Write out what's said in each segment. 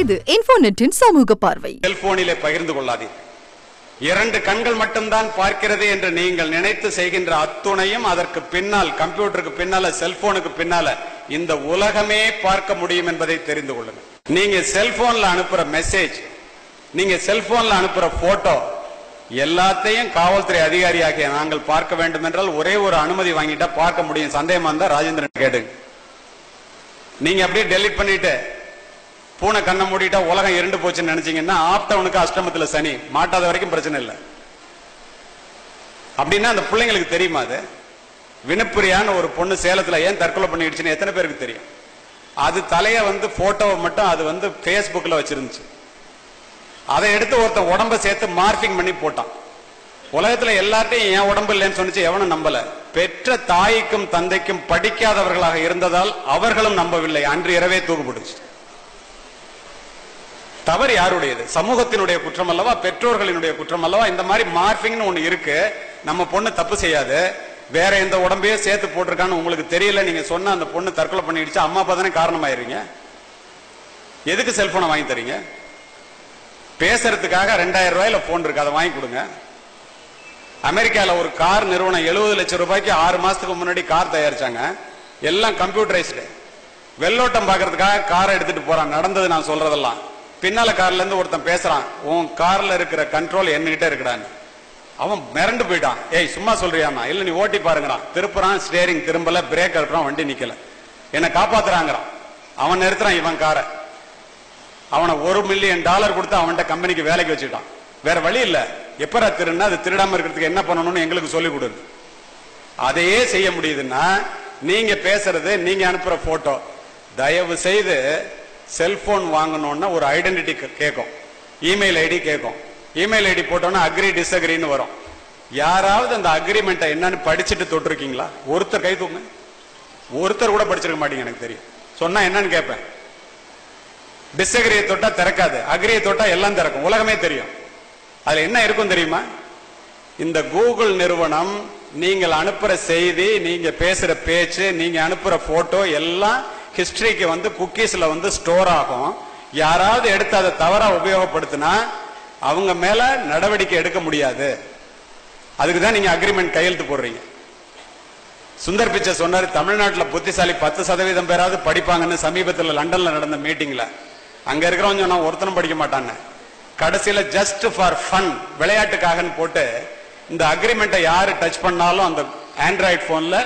இது இன்ஃபோநெட்டின் சமூக பார்வை. செல்போனிலே பகிர்ந்து கொள்ளாதீர்கள் இரண்டு கண்கள் மட்டும்தான் பார்க்கிறது என்று நீங்கள் நினைத்து செய்கின்ற அத்துணையும் அதற்கு பின்னால் கம்ப்யூட்டருக்கு பின்னால செல்போனுக்கு பின்னால இந்த உலகமே பார்க்க முடியும் என்பதை தெரிந்து கொள்ளுங்க நீங்க செல்போன்ல அனுப்புற மெசேஜ் நீங்க செல்போன்ல அனுப்புற போட்டோ எல்லாத்தையும் காவல்துறை அதிகாரியாகிய நாங்கள் பார்க்க வேண்டும் என்றால் ஒரே ஒரு அனுமதி வாங்கிட்டா பார்க்க முடியும். சந்தேகமா இருந்தா ராஜேந்திரன் கேடுங்க நீங்க அப்படியே டெலிட் பண்ணிட்டு பூனை கண்ணை மூடிட்டா உலகம் இருண்டு போச்சுன்னு நினைச்சீங்கன்னா ஆப்டவனுக்கு அஷ்டமத்துல சனி. மாட்டாத வரைக்கும் பிரச்சனை இல்லை. அப்படின்னா அந்த பிள்ளைங்களுக்கு தெரியுமா அது? வினப்பிரியான்னு ஒரு பொண்ணு சேலத்துல ஏன் தற்கொலை பண்ணிடுச்சுன்னு எத்தனை பேருக்கு தெரியும்? அது தலைய வந்து போட்டோவை மட்டும் அது வந்து Facebookல வச்சிருந்துச்சு. அதை எடுத்து ஒருத்தன் உடம்ப சேர்த்து மார்பிங் பண்ணி போட்டான். உலகத்துல எல்லார்ட்டையும் என் உடம்பு இல்லைன்னு சொன்னிச்சு எவனும் நம்பல. பெற்ற தாய்க்கும் தந்தைக்கும் படிக்காதவர்களாக இருந்ததால் அவர்களும் நம்பவில்லை. அன்று இரவே தூக்குப்பிடிச்சு தவறு யாருடையது? சமூகத்தினுடைய குற்றம் அல்லவா? பெற்றோர்களினுடைய குற்றம் அல்லவா? இந்த மாதிரி மார்பிங்னு ஒன்று இருக்கு. நம்ம பொண்ணு தப்பு செய்யாது. வேற எந்த உடம்பையும் சேர்த்து போட்டிருக்கான்னு உங்களுக்கு தெரியல. நீங்க சொன்ன அந்த பொண்ணு தற்கொலை பண்ணிடுச்சு. அம்மா அப்பா தானே காரணமாயிருங்க எதுக்கு செல்போனை வாங்கி தரீங்க? பேசுறதுக்காக ரெண்டாயிரம் ரூபாயில போன் இருக்கு. அதை வாங்கி கொடுங்க. அமெரிக்கால ஒரு கார் நிறுவனம் எழுபது லட்சம் ரூபாய்க்கு ஆறு மாசத்துக்கு முன்னாடி கார் தயாரிச்சாங்க. எல்லாம் கம்ப்யூட்டரைஸ்டு வெள்ளோட்டம் பார்க்கறதுக்காக காரை எடுத்துட்டு போறான் நடந்தது நான் சொல்றதெல்லாம். பின்னால கார்ல இருந்து ஒருத்தன் பேசுறான் உன் கார்ல இருக்கிற கண்ட்ரோல் என்கிட்ட இருக்கிறான்னு அவன் மிரண்டு போயிட்டான். ஏய் சும்மா சொல்றியாமா இல்ல நீ ஓட்டி பாருங்கிறான் திருப்புறான் ஸ்டேரிங் திரும்பல பிரேக் அழுப்புறான் வண்டி நிக்கல. என்னை காப்பாத்துறாங்கிறான் அவன் நிறுத்துறான் இவன் காரை. அவனை ஒரு மில்லியன் டாலர் கொடுத்து அவன்கிட்ட கம்பெனிக்கு வேலைக்கு வச்சுட்டான் வேற வழி இல்ல. எப்பரா திருன்னா அது திருடாம இருக்கிறதுக்கு என்ன பண்ணணும்னு எங்களுக்கு சொல்லி கொடுங்க அதையே செய்ய முடியுதுன்னா நீங்க பேசுறது நீங்க அனுப்புற போட்டோ தயவு செய்து செல்போன் வாங்கணும்னா ஒரு ஐடென்டிட்டி கேட்கும் இமெயில் ஐடி கேட்கும் இமெயில் ஐடி போட்டோம்னா அக்ரி டிஸ்அக்ரின்னு வரும். யாராவது அந்த அக்ரிமெண்ட்டை என்னன்னு படிச்சுட்டு தொட்டிருக்கீங்களா? ஒருத்தர் கை தூங்க ஒருத்தர் கூட படிச்சிருக்க மாட்டீங்க எனக்கு தெரியும். சொன்னா என்னன்னு கேட்பேன். டிஸ்அக்ரியை தொட்டா திறக்காது. அக்ரியை தொட்டா எல்லாம் திறக்கும். உலகமே தெரியும். அதுல என்ன இருக்கும் தெரியுமா? இந்த கூகுள் நிறுவனம் நீங்கள் அனுப்புற செய்தி நீங்க பேசுற பேச்சு நீங்க அனுப்புற போட்டோ எல்லாம் ஹிஸ்டரிக்கு வந்து குக்கீஸில் வந்து ஸ்டோர் ஆகும். யாராவது எடுத்து அதை தவறாக உபயோகப்படுத்தினா அவங்க மேலே நடவடிக்கை எடுக்க முடியாது. அதுக்கு தான் நீங்கள் அக்ரிமெண்ட் கையெழுத்து போடுறீங்க. சுந்தர் பிச்சை சொன்னார் தமிழ்நாட்டில் புத்திசாலி பத்து சதவீதம் பேராவது படிப்பாங்கன்னு சமீபத்தில் லண்டனில் நடந்த மீட்டிங்கில் அங்கே இருக்கிறவங்க நான் ஒருத்தனும் படிக்க மாட்டான்னு. கடைசியில் ஜஸ்ட் ஃபார் ஃபன் விளையாட்டுக்காகன்னு போட்டு இந்த அக்ரிமெண்ட்டை யார் டச் பண்ணாலும் அந்த ஆண்ட்ராய்ட் ஃபோனில்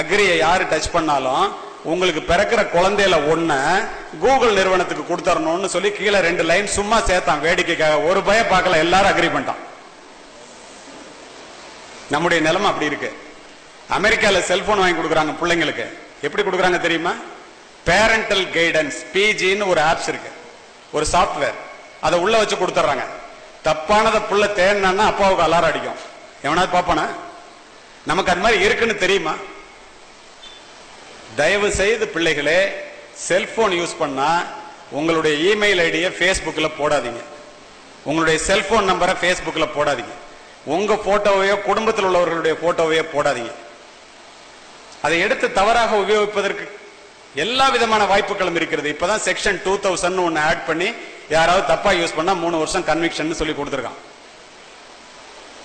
அக்ரியை யார் டச் பண்ணாலும் உங்களுக்கு பிறக்கிற குழந்தையில ஒண்ண கூகுள் நிறுவனத்துக்கு கொடுத்தரணும்னு சொல்லி கீழே ரெண்டு லைன் சும்மா சேர்த்தான் வேடிக்கைக்காக. ஒரு பய பார்க்கல எல்லாரும் அக்ரி பண்ணிட்டான் நம்முடைய நிலைமை அப்படி இருக்கு. அமெரிக்கால செல்போன் வாங்கி கொடுக்குறாங்க பிள்ளைங்களுக்கு. எப்படி கொடுக்குறாங்க தெரியுமா? பேரண்டல் கைடன்ஸ் பிஜின்னு ஒரு ஆப்ஸ் இருக்கு. ஒரு சாஃப்ட்வேர் அதை உள்ள வச்சு கொடுத்துட்றாங்க. தப்பானதை புள்ள தேடினா அப்பாவுக்கு அலாரம் அடிக்கும். எவனாவது பார்ப்பானா? நமக்கு அது மாதிரி இருக்குன்னு தெரியுமா? தயவு செய்து பிள்ளைகளே செல்போன் யூஸ் பண்ணா உங்களுடைய இமெயில் ஐடியை ஃபேஸ்புக்கில் போடாதீங்க. உங்களுடைய செல்போன் நம்பரை ஃபேஸ்புக்கில் போடாதீங்க. உங்கள் ஃபோட்டோவையோ குடும்பத்தில் உள்ளவர்களுடைய ஃபோட்டோவையோ போடாதீங்க. அதை எடுத்து தவறாக உபயோகிப்பதற்கு எல்லா விதமான வாய்ப்புகளும் இருக்கிறது. இப்போதான் செக்ஷன் டூ தௌசண்ட் ஒன்று ஆட் பண்ணி யாராவது தப்பாக யூஸ் பண்ணால் மூணு வருஷம் கன்விக்ஷன் சொல்லி கொடுத்துருக்கான்.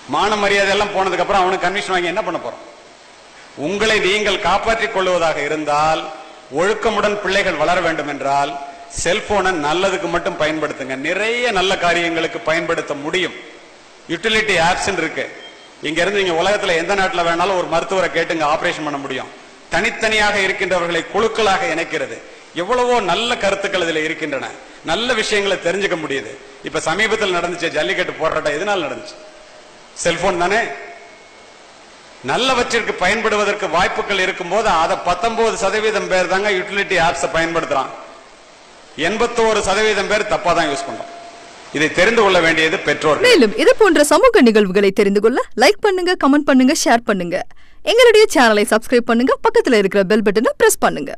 மான மரியாதை எல்லாம் போனதுக்கப்புறம் அவனுக்கு கன்விக்ஷன் வாங்கி என்ன பண்ண போகிறோம் உங்களை நீங்கள் காப்பாற்றிக் கொள்வதாக இருந்தால் ஒழுக்கமுடன் பிள்ளைகள் வளர வேண்டும் என்றால் செல்போனை நல்லதுக்கு மட்டும் பயன்படுத்துங்க. நிறைய நல்ல காரியங்களுக்கு பயன்படுத்த முடியும். யூட்டிலிட்டி ஆப்ஸ் இருக்கு. இங்க இருந்து நீங்க உலகத்துல எந்த நாட்டில் வேணாலும் ஒரு மருத்துவரை கேட்டுங்க ஆபரேஷன் பண்ண முடியும். தனித்தனியாக இருக்கின்றவர்களை குழுக்களாக இணைக்கிறது. எவ்வளவோ நல்ல கருத்துக்கள் இதுல இருக்கின்றன. நல்ல விஷயங்களை தெரிஞ்சுக்க முடியுது. இப்ப சமீபத்தில் நடந்துச்சு ஜல்லிக்கட்டு போராட்டம். எதனால் நடந்துச்சு? செல்போன் தானே? நல்லவற்றிற்கு பயன்படுவதற்கு வாய்ப்புகள் இருக்கும்போது அதை பத்தொன்பது சதவீதம் பேர் தாங்க யூட்டிலிட்டி ஆப்ஸை பயன்படுத்துறான். எண்பத்தோரு சதவீதம் பேர் தப்பா தான் யூஸ் பண்றோம். இதை தெரிந்து கொள்ள வேண்டியது பெற்றோர் மேலும் இது போன்ற சமூக நிகழ்வுகளை தெரிந்து கொள்ள லைக் பண்ணுங்க கமெண்ட் பண்ணுங்க ஷேர் பண்ணுங்க. எங்களுடைய சேனலை சப்ஸ்கிரைப் பண்ணுங்க பக்கத்துல இருக்கிற பெல் பட்டனை பிரஸ் பண்ணுங்க.